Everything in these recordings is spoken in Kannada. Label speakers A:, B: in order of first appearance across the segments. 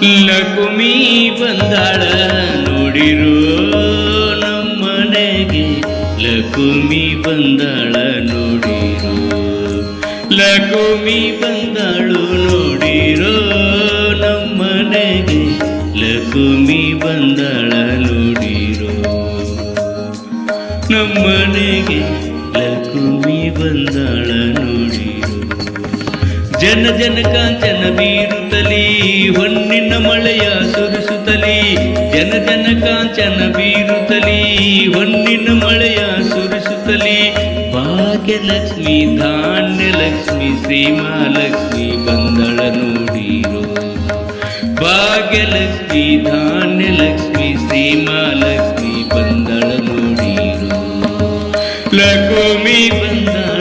A: ಲಕುಮಿ ಬಂದಾಳ ನೋಡಿರೋ ನಮ್ಮನೆಗೆ ಲಕುಮಿ ಬಂದಾಳ ನೋಡಿರೋ ಲಕುಮಿ ಬಂದಾಳು ನೋಡಿರೋ ನಮ್ಮನೆಗೆ ಲಕುಮಿ ಬಂದಾಳ ನೋಡಿರೋ ನಮ್ಮನೆಗೆ ಲಕುಮಿ ಬಂದಾಳ ಜನ ಜನ ಕಾಂಚನ ಬೀರುತ್ತಲಿ, ಹೊನ್ನಿನ ಮಳೆಯ ಸುರಿಸುತ್ತಲಿ, ಜನ ಜನ ಕಾಂಚನ ಬೀರುತ್ತಲಿ, ಹೊನ್ನಿನ ಮಳೆಯ ಸುರಿಸುತ್ತಲಿ, ಭಾಗ್ಯಲಕ್ಷ್ಮಿ ಧಾನ್ಯ ಲಕ್ಷ್ಮಿ ಶ್ರೀಮಾಲಕ್ಷ್ಮಿ ಬಂದಳ ನೋಡಿರೋ. ಭಾಗ್ಯಲಕ್ಷ್ಮಿ ಧಾನ್ಯ ಲಕ್ಷ್ಮಿ ಶ್ರೀಮಾಲಕ್ಷ್ಮಿ ಬಂದಳ ನೋಡಿರೋ. ಲಕ್ಷ್ಮಿ ಬಂದಳ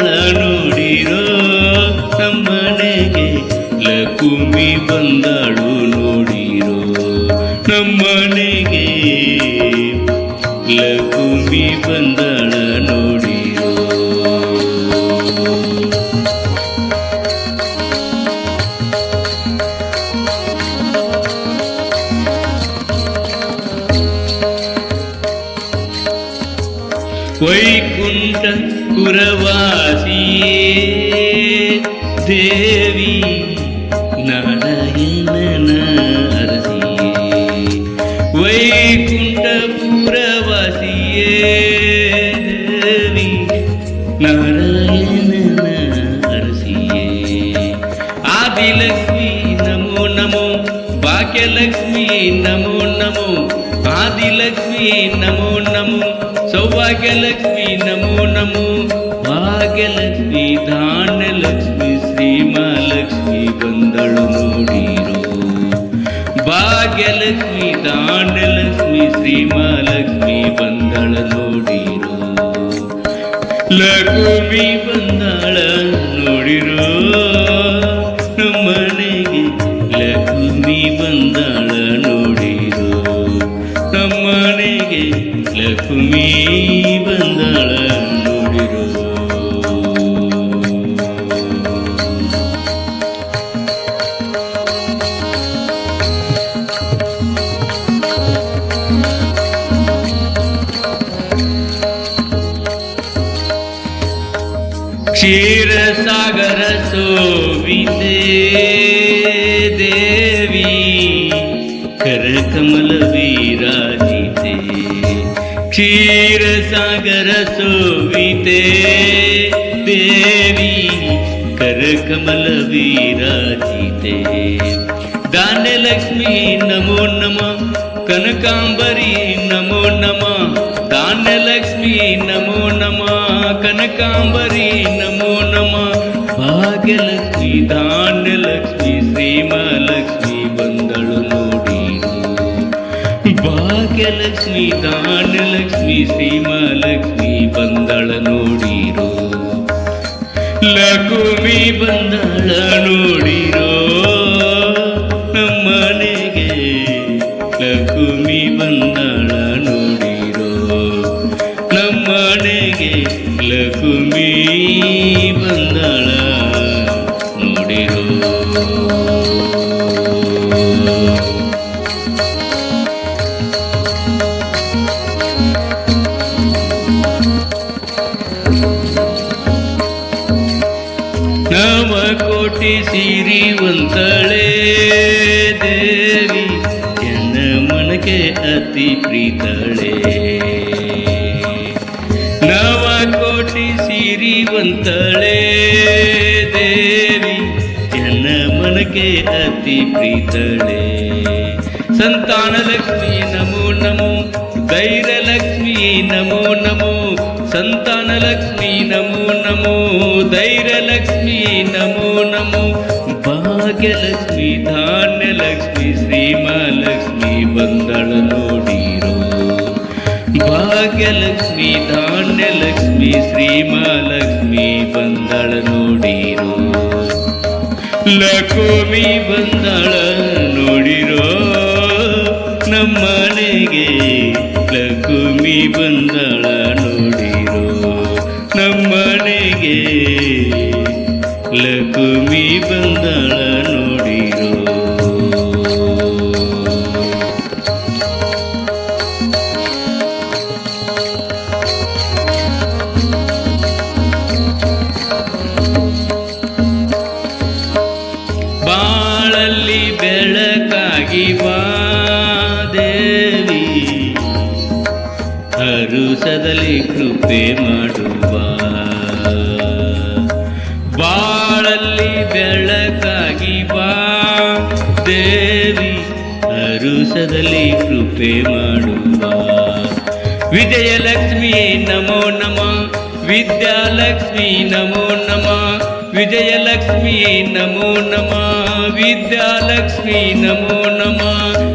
A: ವೈಕುಂಠ ಪುರವಾಸಿಯೇ ದೇವಿ ನಾರಾಯಣನ ಅರಸಿಯೇ ವೈಕುಂಠ ಪುರವಾಸಿಯೇ ದೇವಿ ನಾರಾಯಣನ ಅರಸಿಯೇ ಆದಿಲಕ್ಷ್ಮಿ ನಮೋ ನಮೋ ಭಾಗ್ಯಲಕ್ಷ್ಮಿ ನಮೋ ನಮೋ ಆದಿಲಕ್ಷ್ಮಿ ನಮೋ ನಮೋ ಸೌಭಾಗ್ಯಲಕ್ಷ್ಮಿ ನಮೋ ನಮೋ. ಭಾಗ್ಯಲಕ್ಷ್ಮಿ, ಧಾನ್ಯಲಕ್ಷ್ಮಿ ಶ್ರೀಮಾಲಕ್ಷ್ಮಿ ಬಂದಳು ನೋಡಿರೋ. ಭಾಗ್ಯಲಕ್ಷ್ಮಿ, ಧಾನ್ಯಲಕ್ಷ್ಮಿ ಶ್ರೀಮಾಲಕ್ಷ್ಮಿ ಬಂದಳ ನೋಡಿರೋ. ಲಕ್ಷ್ಮಿ ಬಂದಾಳ ನೋಡಿರೋ. ನಮ್ಮನೆಗೆ ಲಕ್ಷ್ಮಿ ಬಂದಳ ನೋಡಿರೋ. ನಮ್ಮನೆಗೆ ಲಕ್ಷ್ಮಿ ಬಂದಾಳ ನೋಡಿರೋ ಕ್ಷೀರಸಾಗರ ಸೋವಿತೆ ದೇವಿ ಕ್ಷೀರಸಾಗರ ಸೋವಿತೆ ದೇವಿ ಕರಕಮಲ ವೀರಾಜಿತೆ ಧಾನ್ಯಲಕ್ಷ್ಮಿ ನಮೋ ನಮ ಕನಕಾಂಬರಿ ನಮೋ ನಮ ಧಾನ್ಯಲಕ್ಷ್ಮಿ ನಮೋ ನಮ ಕನಕಾಂಬರಿ ನಮೋ ನಮ ಭಾಗ್ಯಲಕ್ಷ್ಮಿ ಭಾಗ್ಯಲಕ್ಷ್ಮಿ ಲಕ್ಷ್ಮಿ ಸೀಮಾಲಕ್ಷ್ಮಿ ಬಂದಳ ನೋಡಿರೋ. ಲಕ್ಷ್ಮಿ ಬಂದಳ ನೋಡಿರೋ. ನಮ್ಮನೆಗೆ ಲಕ್ಷ್ಮಿ ಬಂದಳ ಕೋಟಿ ಸಿರಿವಂತಳೆ ದೇವಿ ಜನ ಮನಕ್ಕೆ ಅತಿ ಪ್ರೀತಳೆ ನವ ಕೋಟಿ ಸಿರಿವಂತಳೆ ದೇವಿ ಜನ ಮನಕ್ಕೆ ಅತಿ ಪ್ರೀತಳೆ ಸಂತಾನ ಲಕ್ಷ್ಮಿ ನಮೋ ನಮೋ ಧೈರ್ಯ ಲಕ್ಷ್ಮಿ ನಮೋ ನಮೋ ಸಂತಾನ ಲಕ್ಷ್ಮಿ ನಮೋ ನಮೋ ಧೈರ್ಯ ಲಕ್ಷ್ಮಿ ನಮೋ ನಮೋ, ಭಾಗ್ಯಲಕ್ಷ್ಮಿ ಧಾನ್ಯ ಲಕ್ಷ್ಮಿ ಶ್ರೀಮಲಕ್ಷ್ಮಿ ಬಂದಳ ನೋಡಿರೋ. ಭಾಗ್ಯಲಕ್ಷ್ಮಿ ಧಾನ್ಯ ಲಕ್ಷ್ಮಿ ಶ್ರೀಮಲಕ್ಷ್ಮಿ ಬಂದಳ ನೋಡಿರೋ. ಲಕ್ಷ್ಮಿ ಬಂದಳ ನೋಡಿರೋ, ನಮ್ಮನೆಗೆ ಬಂದಳ ನೋಡಿರೋ ನಮ್ಮನೆಗೆ ಲಕ್ಷ್ಮಿ ಬಂದಳ ನೋಡಿರೋ ಹರುಷದಲ್ಲಿ ಕೃಪೆ ಮಾಡುವ. ಬಾಳಲ್ಲಿ ಬೆಳಕಾಗಿ ಬಾ. ದೇವಿ ಅರುಸದಲ್ಲಿ ಕೃಪೆ ಮಾಡುವ. ವಿಜಯಲಕ್ಷ್ಮಿ ನಮೋ ನಮ. ವಿದ್ಯಾಲಕ್ಷ್ಮಿ ನಮೋ ನಮ. ವಿಜಯಲಕ್ಷ್ಮಿ ನಮೋ ನಮ. ವಿದ್ಯಾಲಕ್ಷ್ಮಿ ನಮೋ ನಮ.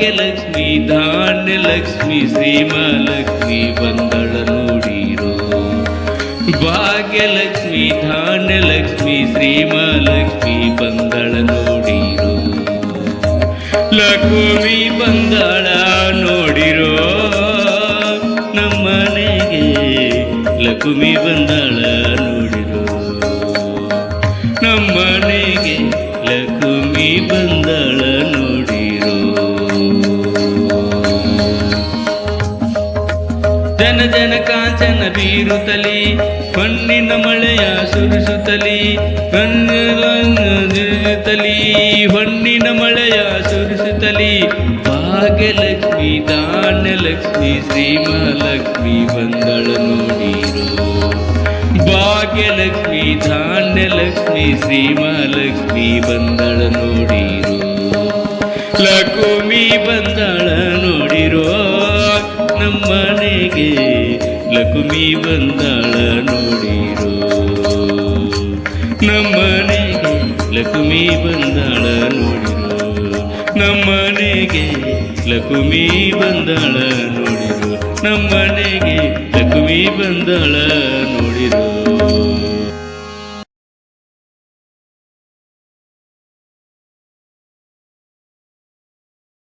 A: ಭಾಗ್ಯಲಕ್ಷ್ಮಿ ಧಾನ್ಯಲಕ್ಷ್ಮಿ ಶ್ರೀಮಲಕ್ಷ್ಮಿ ಬಂದಳ ನೋಡಿರೋ. ಭಾಗ್ಯಲಕ್ಷ್ಮಿ ಧಾನ್ಯಲಕ್ಷ್ಮಿ ಶ್ರೀಮಲಕ್ಷ್ಮಿ ಬಂದಳ ನೋಡಿರೋ. ಲಕ್ಷ್ಮಿ ಬಂದಳ ನೋಡಿರೋ. ನಮ್ಮನೆಗೆ ಲಕ್ಷ್ಮಿ ಬಂದಳ ನೋಡಿರೋ. ನಮ್ಮನೆಗೆ ಲಕ್ಷ್ಮಿ ಬಂದಳ ಜನ ಜನ ಕಾಂಚನ ಬೀರುತ್ತಲಿ, ಕಣ್ಣಿನ ಮಳೆಯ ಸುರಿಸುತ್ತಲಿ ಕಣ್ಣುತಲಿ ಹೊಣ್ಣಿನ ಮಳೆಯ ಸುರಿಸುತ್ತಲಿ, ಭಾಗ್ಯಲಕ್ಷ್ಮಿ, ಧಾನ್ಯಲಕ್ಷ್ಮಿ ಶ್ರೀಮಲಕ್ಷ್ಮಿ ಬಂದಳು ನೋಡಿರು. ಭಾಗ್ಯಲಕ್ಷ್ಮಿ, ಧಾನ್ಯಲಕ್ಷ್ಮಿ ಶ್ರೀಮಲಕ್ಷ್ಮಿ ಬಂದಳು ನೋಡಿರು. ಲಕ್ಷ್ಮಿ ಬಂದ ನಮ್ಮನೆಗೆ ಲಕ್ಷ್ಮಿ ಬಂದಾಳ ನೋಡಿರೋ. ನಮ್ಮನೆಗೆ ಲಕ್ಷ್ಮಿ ಬಂದಾಳ ನೋಡಿರೋ. ನಮ್ಮನೆಗೆ ಲಕ್ಷ್ಮಿ ಬಂದಾಳ ನೋಡಿರೋ. ನಮ್ಮನೆಗೆ ಲಕ್ಷ್ಮಿ ಬಂದಾಳ ನೋಡಿರೋ.